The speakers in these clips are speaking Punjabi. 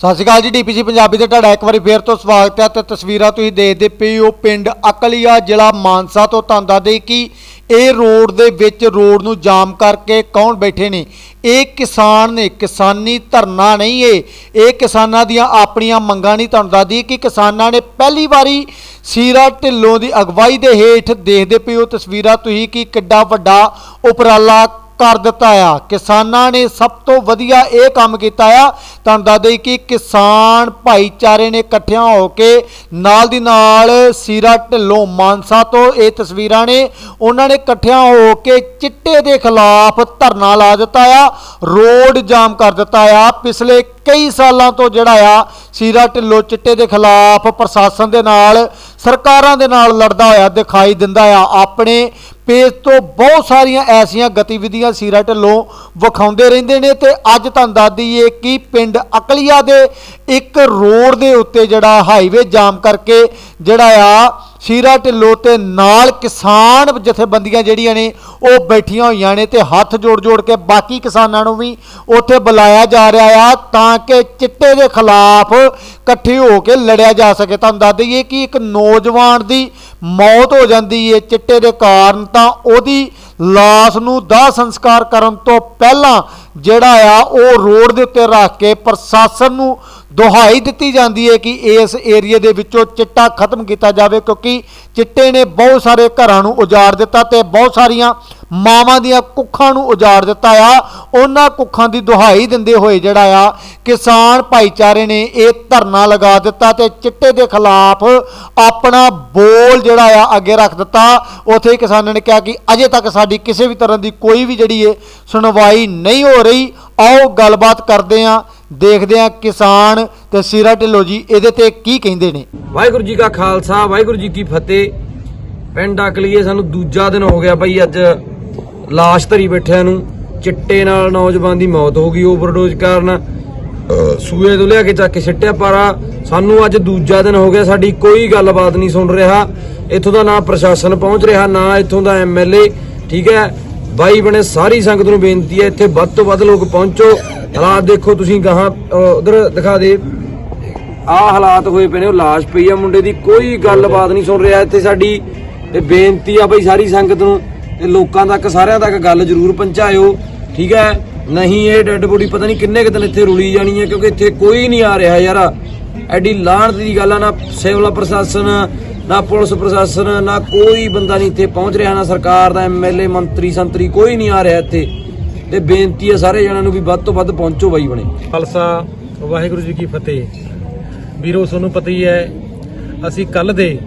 ਸਤਿ ਸ਼੍ਰੀ ਅਕਾਲ ਜੀ ਡੀਪੀਸੀ ਪੰਜਾਬੀ 'ਤੇ ਤੁਹਾਡਾ ਇੱਕ ਵਾਰੀ ਫੇਰ ਤੋਂ ਸਵਾਗਤ ਹੈ ਤੇ ਤਸਵੀਰਾਂ ਤੁਸੀਂ ਦੇਖਦੇ ਪਏ ਹੋ ਪਿੰਡ ਅਕਲੀਆ, ਜ਼ਿਲ੍ਹਾ ਮਾਨਸਾ ਤੋਂ ਤੁਹਾਨੂੰ ਦੇ ਕਿ ਇਹ ਰੋਡ ਦੇ ਵਿੱਚ ਰੋਡ ਨੂੰ ਜਾਮ ਕਰਕੇ ਕੌਣ ਬੈਠੇ ਨੇ? ਇਹ ਕਿਸਾਨ ਨੇ, ਕਿਸਾਨੀ ਧਰਨਾ ਨਹੀਂ ਇਹ ਇਹ ਕਿਸਾਨਾਂ ਦੀਆਂ ਆਪਣੀਆਂ ਮੰਗਾਂ ਨਹੀਂ ਤੁਹਾਨੂੰ ਦੱਸ ਕਿ ਕਿਸਾਨਾਂ ਨੇ ਪਹਿਲੀ ਵਾਰੀ ਸੀਰਾ ਢਿੱਲੋਂ ਦੀ ਅਗਵਾਈ ਦੇ ਹੇਠ ਦੇਖਦੇ ਪਏ ਹੋ ਤਸਵੀਰਾਂ ਤੁਸੀਂ ਕਿ ਕਿੱਡਾ ਵੱਡਾ ਉਪਰਾਲਾ ਕਰ ਦਿੱਤਾ ਆ। ਕਿਸਾਨਾਂ ਨੇ ਸਭ ਤੋਂ ਵਧੀਆ ਇਹ ਕੰਮ ਕੀਤਾ ਆ। ਤੁਹਾਨੂੰ ਦੱਸ ਦੇਈ ਕਿ ਕਿਸਾਨ ਭਾਈਚਾਰੇ ਨੇ ਇਕੱਠਿਆਂ ਹੋ ਕੇ ਨਾਲ ਦੀ ਨਾਲ ਸੀਰਾ ਢਿੱਲੋਂ ਮਾਨਸਾ ਤੋਂ ਇਹ ਤਸਵੀਰਾਂ ਨੇ ਉਹਨਾਂ ਨੇ ਇਕੱਠਿਆਂ ਹੋ ਕੇ ਚਿੱਟੇ ਦੇ ਖਿਲਾਫ ਧਰਨਾ ਲਾ ਦਿੱਤਾ ਆ, ਰੋਡ ਜਾਮ ਕਰ ਦਿੱਤਾ ਆ। ਪਿਛਲੇ ਕਈ ਸਾਲਾਂ ਤੋਂ ਜਿਹੜਾ ਆ, ਸੀਰਾ ਢਿੱਲੋਂ ਚਿੱਟੇ ਦੇ ਖਿਲਾਫ ਪ੍ਰਸ਼ਾਸਨ ਦੇ ਨਾਲ ਸਰਕਾਰਾਂ ਦੇ ਨਾਲ ਲੜਦਾ ਹੋਇਆ, ਦਿਖਾਈ ਦਿੰਦਾ ਆ। ਆਪਣੇ ਪੇਜ ਤੋਂ ਬਹੁਤ ਸਾਰੀਆਂ ਐਸੀਆਂ ਗਤੀਵਿਧੀਆਂ ਸੀਰਾ ਢਿੱਲੋਂ ਵਿਖਾਉਂਦੇ ਰਹਿੰਦੇ ਨੇ ਤੇ ਅੱਜ ਤੁਹਾਨੂੰ ਦੱਸ ਦਈਏ ਕਿ ਪਿੰਡ ਅਕਲੀਆ ਦੇ ਇੱਕ ਰੋਡ ਦੇ ਉੱਤੇ ਜਿਹੜਾ ਹਾਈਵੇ ਜਾਮ ਕਰਕੇ ਜਿਹੜਾ ਆ ਸੀਰਾ ਢਿੱਲੋਂ ਤੇ ਨਾਲ ਕਿਸਾਨ ਜਥੇਬੰਦੀਆਂ ਜਿਹੜੀਆਂ ਨੇ, ਉਹ ਬੈਠੀਆਂ ਹੋਈਆਂ ਨੇ ਤੇ ਹੱਥ ਜੋੜ ਜੋੜ ਕੇ ਬਾਕੀ ਕਿਸਾਨਾਂ ਨੂੰ ਵੀ ਉੱਥੇ ਬੁਲਾਇਆ ਜਾ ਰਿਹਾ ਆ ਤਾਂ ਕਿ ਚਿੱਟੇ ਦੇ ਖਿਲਾਫ ਇਕੱਠੇ ਹੋ ਕੇ ਲੜਿਆ ਜਾ ਸਕੇ। ਤੁਹਾਨੂੰ ਦੱਸ ਦਈਏ ਕਿ ਇੱਕ ਨੌਜਵਾਨ ਦੀ ਮੌਤ ਹੋ ਜਾਂਦੀ ਹੈ ਚਿੱਟੇ ਦੇ ਕਾਰਨ ਤਾਂ ਉਹਦੀ ਲਾਸ਼ ਨੂੰ ਦਾਹ ਸੰਸਕਾਰ ਕਰਨ ਤੋਂ ਪਹਿਲਾਂ ਜਿਹੜਾ ਆ, ਉਹ ਰੋਡ ਦੇ ਉੱਤੇ ਰੱਖ ਕੇ ਪ੍ਰਸ਼ਾਸਨ ਨੂੰ ਦੁਹਾਈ ਦਿੱਤੀ ਜਾਂਦੀ ਹੈ ਕਿ ਇਸ ਏਰੀਏ ਦੇ ਵਿੱਚੋਂ ਚਿੱਟਾ ਖਤਮ ਕੀਤਾ ਜਾਵੇ ਕਿਉਂਕਿ ਚਿੱਟੇ ਨੇ ਬਹੁਤ ਸਾਰੇ ਘਰਾਂ ਨੂੰ ਉਜਾੜ ਦਿੱਤਾ ਤੇ ਬਹੁਤ ਸਾਰੀਆਂ ਮਾਵਾਂ ਦੀਆਂ ਕੁੱਖਾਂ ਨੂੰ ਉਜਾੜ ਦਿੱਤਾ ਆ। ਉਹਨਾਂ ਕੁੱਖਾਂ ਦੀ ਦੁਹਾਈ ਦਿੰਦੇ ਹੋਏ ਜਿਹੜਾ ਆ, ਕਿਸਾਨ ਭਾਈਚਾਰੇ ਨੇ ਇਹ ਧਰਨਾ ਲਗਾ ਦਿੱਤਾ ਤੇ ਚਿੱਟੇ ਦੇ ਖਿਲਾਫ ਆਪਣਾ ਬੋਲ ਜਿਹੜਾ ਆ ਅੱਗੇ ਰੱਖ ਦਿੱਤਾ। ਉਥੇ ਕਿਸਾਨਾਂ ਨੇ ਕਿਹਾ ਕਿ ਅਜੇ ਤੱਕ ਸਾਡੀ ਕਿਸੇ ਵੀ ਤਰ੍ਹਾਂ ਦੀ ਕੋਈ ਵੀ ਜਿਹੜੀ ਹੈ ਸੁਣਵਾਈ ਨਹੀਂ ਹੋ ਰਹੀ। ਆਓ ਗੱਲਬਾਤ ਕਰਦੇ ਆ ਦੇਖਦੇ ਆ ਕਿਸਾਨ ਤੇ ਸੀਰਾ ਢਿੱਲੋਂ ਜੀ ਇਹਦੇ ਤੇ ਕੀ ਕਹਿੰਦੇ ਨੇ। ਵਾਹਿਗੁਰੂ ਜੀ ਕਾ ਖਾਲਸਾ, ਵਾਹਿਗੁਰੂ ਜੀ ਕੀ ਫਤਿਹ। ਪਿੰਡ ਅਕਲੀਏ ਸਾਨੂੰ ਦੂਜਾ ਦਿਨ ਹੋ ਗਿਆ ਬਈ ਅੱਜ ਲਾਸ਼ ਧਰੀ ਬੈਠਿਆਂ ਨੂੰ, ਚਿੱਟੇ ਨਾਲ ਨੌਜਵਾਨ ਦੀ ਮੌਤ ਹੋ ਗਈ ਓਵਰਡੋਜ਼ ਕਾਰਨ। ਅਹ ਸੂਏ ਤੋਂ ਲਿਆ ਕੇ ਚੱਕ ਕੇ ਸਿੱਟਿਆ, ਪਰ ਸਾਨੂੰ ਅੱਜ ਦੂਜਾ ਦਿਨ ਹੋ ਗਿਆ, ਸਾਡੀ ਕੋਈ ਗੱਲਬਾਤ ਨਹੀਂ ਸੁਣ ਰਿਹਾ। ਇੱਥੋਂ ਦਾ ਨਾ ਪ੍ਰਸ਼ਾਸਨ ਪਹੁੰਚ ਰਿਹਾ, ਨਾ ਇੱਥੋਂ ਦਾ ਐਮਐਲਏ ਠੀਕ ਹੈ, ਬਾਈ ਬਣੇ ਸਾਰੀ ਸੰਗਤ ਨੂੰ ਬੇਨਤੀ ਹੈ, ਇੱਥੇ ਵੱਧ ਤੋਂ ਵੱਧ ਲੋਕ ਪਹੁੰਚੋ। ਹਾਲਾਤ ਦੇਖੋ ਤੁਸੀਂ ਗਾਹਾਂ ਉਧਰ ਦਿਖਾ ਦੇ। ਆਹ ਹਾਲਾਤ ਹੋਏ ਪਏ ਨੇ, ਉਹ ਲਾਸ਼ ਪਈ ਆ, ਮੁੰਡੇ ਦੀ ਕੋਈ ਗੱਲਬਾਤ ਨਹੀਂ ਸੁਣ ਰਿਹਾ। ਇੱਥੇ ਸਾਡੀ ਤੇ ਬੇਨਤੀ ਆ ਬਈ ਸਾਰੀ ਸੰਗਤ ਨੂੰ ਤੇ ਲੋਕਾਂ ਤੱਕ, ਸਾਰਿਆਂ ਤੱਕ ਗੱਲ ਜ਼ਰੂਰ ਪਹੁੰਚਾਇਓ, ਠੀਕ ਹੈ? ਨਹੀਂ, ਇਹ ਡੈੱਡ ਬੋਡੀ ਪਤਾ ਨਹੀਂ ਕਿੰਨੇ ਕੁ ਦਿਨ ਇੱਥੇ ਰੁਲੀ ਜਾਣੀ ਹੈ, ਕਿਉਂਕਿ ਇੱਥੇ ਕੋਈ ਨਹੀਂ ਆ ਰਿਹਾ ਯਾਰ। ਐਡੀ ਲਾਹਣ ਦੀ ਗੱਲ ਆ, ਨਾ ਸਿਵਲ ਪ੍ਰਸ਼ਾਸਨ, ਨਾ ਪੁਲਿਸ ਪ੍ਰਸ਼ਾਸਨ, ਨਾ ਕੋਈ ਬੰਦਾ ਨਹੀਂ ਇੱਥੇ ਪਹੁੰਚ ਰਿਹਾ, ਨਾ ਸਰਕਾਰ ਦਾ ਐਮਐਲਏ ਮੰਤਰੀ, ਸੰਤਰੀ, ਕੋਈ ਨਹੀਂ ਆ ਰਿਹਾ ਇੱਥੇ। ਤੇ ਬੇਨਤੀ ਹੈ ਸਾਰੇ ਜਣਾਂ ਨੂੰ ਵੀ ਵੱਧ ਤੋਂ ਵੱਧ ਪਹੁੰਚੋ ਬਾਈ ਬਣੇ। ਖਾਲਸਾ, ਵਾਹਿਗੁਰੂ ਜੀ ਕੀ ਫਤਿਹ। ਵੀਰੋ, ਤੁਹਾਨੂੰ ਪਤਾ ਹੀ ਹੈ, ਅਸੀਂ ਕੱਲ ਦੇ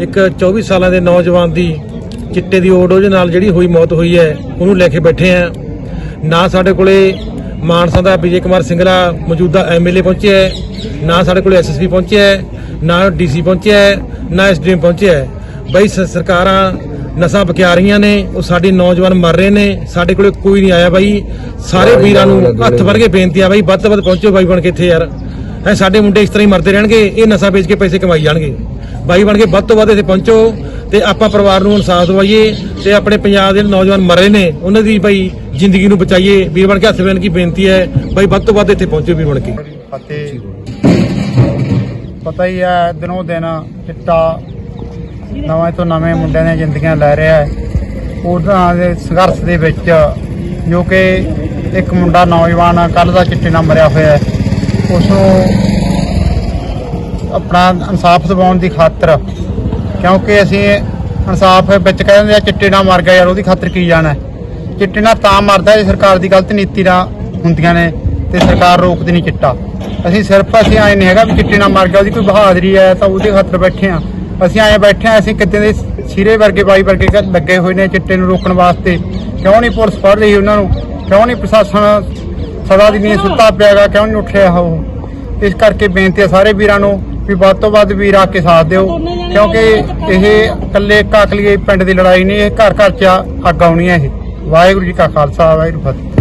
ਇੱਕ 24 ਸਾਲਾਂ ਦੇ ਨੌਜਵਾਨ ਦੀ ਚਿੱਟੇ ਦੀ ਓਵਰਡੋਜ਼ ਨਾਲ ਜਿਹੜੀ ਹੋਈ ਮੌਤ ਹੋਈ ਹੈ ਉਹਨੂੰ ਲੈ ਕੇ ਬੈਠੇ ਆ ਨਾ ਸਾਡੇ ਕੋਲੇ ਮਾਨਸਾ ਦਾ ਵਿਜੇ ਕੁਮਾਰ ਸਿੰਗਲਾ ਮੌਜੂਦਾ ਐਮਐਲਏ ਪਹੁੰਚਿਆ ਹੈ ਨਾ ਸਾਡੇ ਕੋਲੇ ਐਸਐਸਪੀ ਪਹੁੰਚਿਆ ਹੈ ਨਾ ਡੀਸੀ ਪਹੁੰਚਿਆ ਹੈ ਨਾ ਐਸਡੀਐਮ ਪਹੁੰਚਿਆ ਹੈ। ਬਈ ਸਰਕਾਰਾਂ ਨਸ਼ਾ ਬਕਿਆ ਰਹੀਆਂ ਨੇ ਉਹ ਸਾਡੇ ਨੌਜਵਾਨ ਮਰ ਰਹੇ ਨੇ ਸਾਡੇ ਕੋਲੇ ਕੋਈ ਨਹੀਂ ਆਇਆ ਬਾਈ। ਸਾਰੇ ਵੀਰਾਂ ਨੂੰ ਹੱਥ ਵਰ ਕੇ ਬੇਨਤੀ ਆ ਬਾਈ ਵੱਧ ਤੋਂ ਵੱਧ ਪਹੁੰਚੋ ਬਾਈ ਬਣ ਕੇ ਇੱਥੇ ਯਾਰ। ਹੈ ਸਾਡੇ ਮੁੰਡੇ ਇਸ ਤਰ੍ਹਾਂ ਹੀ ਮਰਦੇ ਰਹਿਣਗੇ ਇਹ ਨਸ਼ਾ ਵੇਚ ਕੇ ਪੈਸੇ ਕਮਾਈ ਜਾਣਗੇ। ਬਾਈ ਬਣ ਕੇ ਵੱਧ ਤੋਂ ਵੱਧ ਇੱਥੇ ਪਹੁੰਚੋ। ਤੇ ਆਪਾਂ ਪਰਿਵਾਰ ਨੂੰ ਇਨਸਾਫ ਦਿਵਾਈਏ ਤੇ ਆਪਣੇ ਪੰਜਾਬ ਦੇ ਨੌਜਵਾਨ ਮਰੇ ਨੇ, ਉਹਨਾਂ ਦੀ ਬਾਈ ਜ਼ਿੰਦਗੀ ਨੂੰ ਬਚਾਈਏ। ਵੀਰ ਬਣ ਕੇ ਹੱਥ ਬਣ ਕੀ ਬੇਨਤੀ ਹੈ। ਬਾਈ ਵੱਧ ਤੋਂ ਵੱਧ ਇੱਥੇ ਪਹੁੰਚੋ ਵੀਰ ਬਣ ਕੇ। ਅਤੇ ਪਤਾ ਹੀ ਹੈ ਦਿਨੋਂ ਦਿਨ ਚਿੱਟਾ ਨਵੇਂ ਤੋਂ ਨਵੇਂ ਮੁੰਡਿਆਂ ਦੀਆਂ ਜ਼ਿੰਦਗੀਆਂ ਲੈ ਰਿਹਾ ਹੈ। ਉਹਨਾਂ ਦੇ ਸੰਘਰਸ਼ ਦੇ ਵਿੱਚ ਜੋ ਕਿ ਇੱਕ ਮੁੰਡਾ ਨੌਜਵਾਨ ਕੱਲ ਦਾ ਚਿੱਟੇ ਨਾਲ ਮਰਿਆ ਹੋਇਆ ਹੈ। ਉਸ ਨੂੰ ਆਪਣਾ ਇਨਸਾਫ ਦਿਵਾਉਣ ਦੀ ਖਾਤਰ ਕਿਉਂਕਿ ਅਸੀਂ ਇਨਸਾਫ ਵਿੱਚ ਕਹਿ ਦਿੰਦੇ ਆ, ਚਿੱਟੇ ਨਾਲ ਮਰ ਗਿਆ ਯਾਰ, ਉਹਦੀ ਖਾਤਰ ਕੀ ਜਾਣਾ ਚਿੱਟੇ ਨਾਲ ਤਾਂ ਮਰਦਾ ਜੇ ਸਰਕਾਰ ਦੀ ਗਲਤ ਨੀਤੀ ਨਾਲ ਹੁੰਦੀਆਂ ਨੇ ਤੇ ਸਰਕਾਰ ਰੋਕਦੀ ਨਹੀਂ ਚਿੱਟਾ। ਅਸੀਂ ਸਿਰਫ ਅਸੀਂ ਆਏ ਨਹੀਂ ਹੈਗਾ ਵੀ ਚਿੱਟੇ ਨਾਲ ਮਰ ਗਿਆ, ਉਹਦੀ ਕੋਈ ਬਹਾਦਰੀ ਹੈ ਤਾਂ ਉਹਦੇ ਖਾਤਰ ਬੈਠੇ ਆ ਅਸੀਂ ਆਏ ਬੈਠੇ ਆ ਅਸੀਂ ਕਿਤੇ ਦੇ ਸਿਰੇ ਵਰਗੇ, ਬਾਈ ਵਰਗੇ ਘਰ ਲੱਗੇ ਹੋਏ ਨੇ ਚਿੱਟੇ ਨੂੰ ਰੋਕਣ ਵਾਸਤੇ। ਕਿਉਂ ਨਹੀਂ ਪੁਲਿਸ ਫੜ ਰਹੀ ਉਹਨਾਂ ਨੂੰ? ਕਿਉਂ ਨਹੀਂ ਪ੍ਰਸ਼ਾਸਨ ਸਦਾ ਦੀ ਨੀਂਦ ਸੁੱਤਾ ਪਿਆਗਾ ਕਿਉਂ ਨਹੀਂ ਉੱਠ ਰਿਹਾ ਉਹ? ਇਸ ਕਰਕੇ ਬੇਨਤੀ ਹੈ ਸਾਰੇ ਵੀਰਾਂ ਨੂੰ ਵੀ ਵੱਧ ਤੋਂ ਵੱਧ ਵੀਰ ਆ ਕੇ ਸਾਥ ਦਿਓ ਕਿਉਂਕਿ ਇਹ ਇਕੱਲੇ ਕਾਕਲੀਏ ਪਿੰਡ ਦੀ ਲੜਾਈ ਨਹੀਂ ਇਹ ਘਰ ਘਰ ਚ ਅੱਗ ਆਉਣੀ ਹੈ ਇਹ। ਵਾਹਿਗੁਰੂ ਜੀ ਕਾ ਖਾਲਸਾ ਵਾਹਿਗੁਰੂ ਫਤਿਹ।